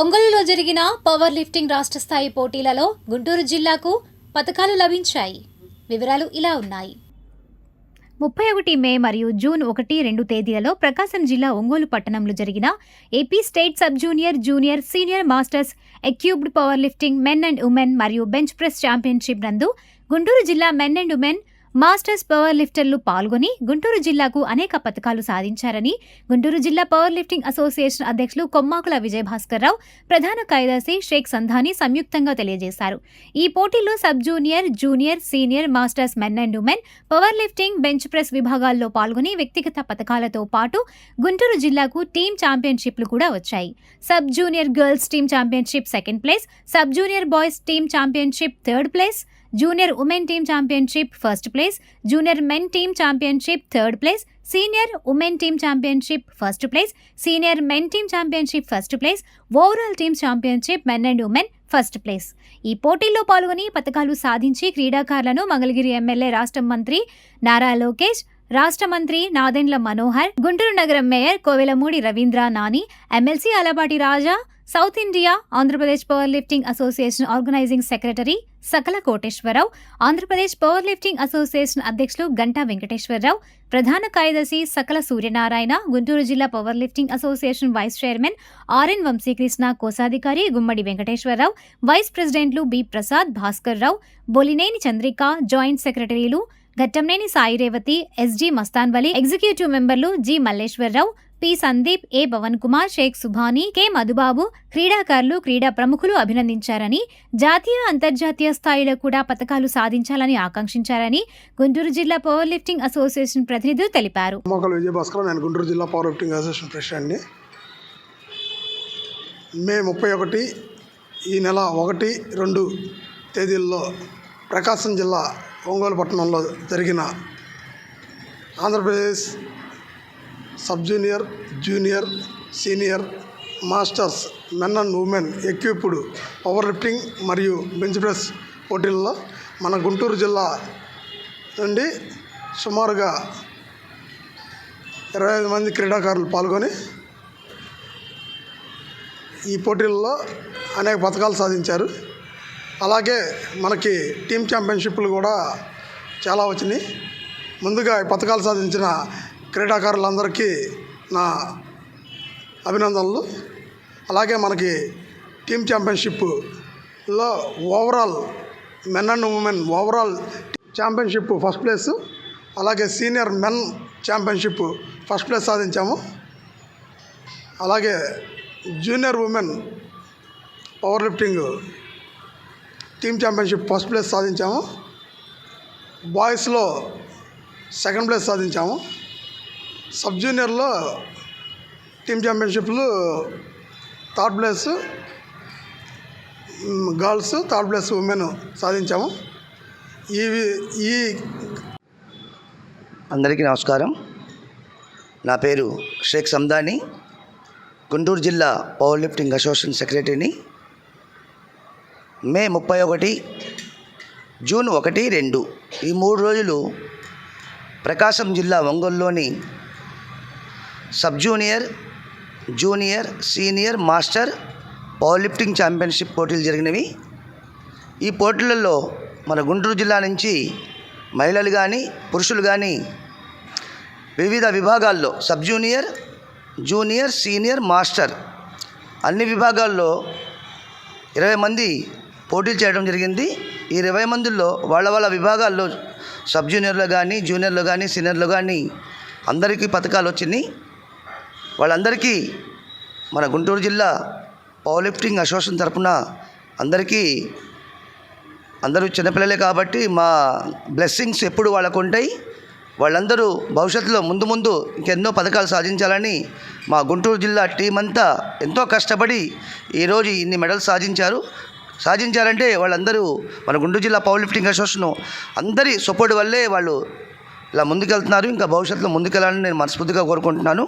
ఒంగోలులో జరిగిన power lifting రాష్ట్ర స్థాయి పోటీలలో గుంటూరు జిల్లాకు పథకాలు లభించాయి. వివరాలు ఇలా ఉన్నాయి. ముప్పై ఒకటి మే మరియు జూన్ ఒకటి రెండు తేదీలలో ప్రకాశం జిల్లా ఒంగోలు పట్టణంలో జరిగిన AP state sub junior junior senior masters equipped power lifting men and women మరియు బెంచ్ ప్రెస్ ఛాంపియన్షిప్ నందు గుంటూరు జిల్లా men and women masters power లిఫ్టర్లు పాల్గొని గుంటూరు జిల్లాకు అనేక పథకాలు సాధించారని గుంటూరు జిల్లా పవర్ లిఫ్టింగ్ అసోసియేషన్ అధ్యక్షులు కొమ్మాకుల విజయభాస్కర్రావు ప్రధాన కార్యదర్శి షేక్ సంధాని సంయుక్తంగా తెలియజేశారు. ఈ పోటీలో sub junior junior senior masters men and women power lifting bench press విభాగాల్లో పాల్గొని వ్యక్తిగత పథకాలతో పాటు గుంటూరు జిల్లాకు టీం ఛాంపియన్షిప్లు కూడా వచ్చాయి. Sub junior girls team championship second place sub junior boys team championship third place junior women team championship first place junior men team championship third place senior women team championship first place senior men team championship first place overall team championship men and women first place. ఈ పోటీల్లో పాల్గొని పథకాలు సాధించి క్రీడాకారులను Mangalagiri MLA రాష్ట్ర మంత్రి నారా లోకేష్ రాష్ట్ర మంత్రి నాదెండ్ల మనోహర్ గుంటూరు నగరం mayor Kovelamudi Ravindra Nani MLC Alapati Raja south India Andhra Pradesh power lifting association organizing secretary Sakala Koteswararao Andhra Pradesh power lifting association అధ్యక్షులు గంటా వెంకటేశ్వరరావు ప్రధాన కార్యదర్శి సకల సూర్యనారాయణ గుంటూరు జిల్లా power lifting association vice chairman RN Vamsikrishna కోశాధికారి గుమ్మడి వెంకటేశ్వరరావు వైస్ ప్రెసిడెంట్లు B Prasad Bhaskar Rao Bolineni Chandrika joint సెక్రటరీలు Ghattamneni Sai Revathi SG Mastanvali executive మెంబర్లు G Malleswararao P Sandeep A Pavan Kumar Shaik Subhani K Madhubabu క్రీడాకారులు క్రీడా ప్రముఖులు అభినందించారని జాతీయ అంతర్జాతీయ స్థాయిలో కూడా పథకాలు సాధించాలని ఆకాంక్షించారని గుంటూరు జిల్లా పవర్ లిఫ్టింగ్ అసోసియేషన్ ప్రతినిధులు తెలిపారు. నేను గుంటూరు జిల్లా పవర్ లిఫ్టింగ్ అసోసియేషన్ ప్రెసిడెంట్ని మే ముప్పై ఒకటి ఈ నెల ఒకటి రెండు తేదీల్లో ప్రకాశం జిల్లా ఒంగోలు పట్టణంలో జరిగిన Andhra Pradesh sub junior junior senior masters men and women equipped power lifting మరియు బెంచ్ ప్రెస్ పోటీల్లో మన గుంటూరు జిల్లా నుండి సుమారుగా ఇరవై ఐదు మంది క్రీడాకారులు పాల్గొని ఈ పోటీల్లో అనేక పథకాలు సాధించారు. అలాగే మనకి టీమ్ ఛాంపియన్షిప్లు కూడా చాలా వచ్చినాయి. ముందుగా ఈ పథకాలు సాధించిన క్రీడాకారులందరికీ నా అభినందనలు. అలాగే మనకి team ఛాంపియన్షిప్లో overall men and women overall championship first place అలాగే senior men championship first place సాధించాము. అలాగే junior women power lifting team championship first place సాధించాము. బాయ్స్లో సెకండ్ ప్లేస్ సాధించాము. సబ్ జూనియర్లో team ఛాంపియన్షిప్లు third place girls third place women సాధించాము. ఈ ఈ అందరికీ నమస్కారం. నా పేరు షేక్ సందాని. గుంటూరు జిల్లా పవర్ లిఫ్టింగ్ అసోసియేషన్ సెక్రటరీని మే ముప్పై ఒకటి జూన్ ఒకటి రెండు. ఈ మూడు రోజులు ప్రకాశం జిల్లా ఒంగోలులోని sub junior junior senior master power lifting championship పోటీలు జరిగినవి. ఈ పోటీలలో మన గుంటూరు జిల్లా నుంచి మహిళలు కానీ పురుషులు కానీ వివిధ విభాగాల్లో sub junior junior senior master అన్ని విభాగాల్లో ఇరవై మంది పోటీలు చేయడం జరిగింది. ఈ ఇరవై మందిలో వాళ్ళ వాళ్ళ విభాగాల్లో సబ్ జూనియర్లో కానీ జూనియర్లో కానీ సీనియర్లో కానీ అందరికీ పథకాలు వచ్చినాయి. వాళ్ళందరికీ మన గుంటూరు జిల్లా పవర్ లిఫ్టింగ్ అసోసియేషన్ తరఫున అందరికీ అందరూ చిన్నపిల్లలే కాబట్టి మా బ్లెస్సింగ్స్ ఎప్పుడు వాళ్ళకు ఉంటాయి. వాళ్ళందరూ భవిష్యత్తులో ముందు ముందు ఇంకెన్నో పథకాలు సాధించాలని మా గుంటూరు జిల్లా టీం అంతా ఎంతో కష్టపడి ఈరోజు ఇన్ని మెడల్స్ సాధించారు. సాధించారంటే వాళ్ళందరూ మన గుంటూరు జిల్లా పవర్ లిఫ్టింగ్ అసోసియేషన్ అందరి సపోర్ట్ వల్లే వాళ్ళు ఇలా ముందుకెళ్తున్నారు. ఇంకా భవిష్యత్తులో ముందుకెళ్ళాలని నేను మనస్ఫూర్తిగా కోరుకుంటున్నాను.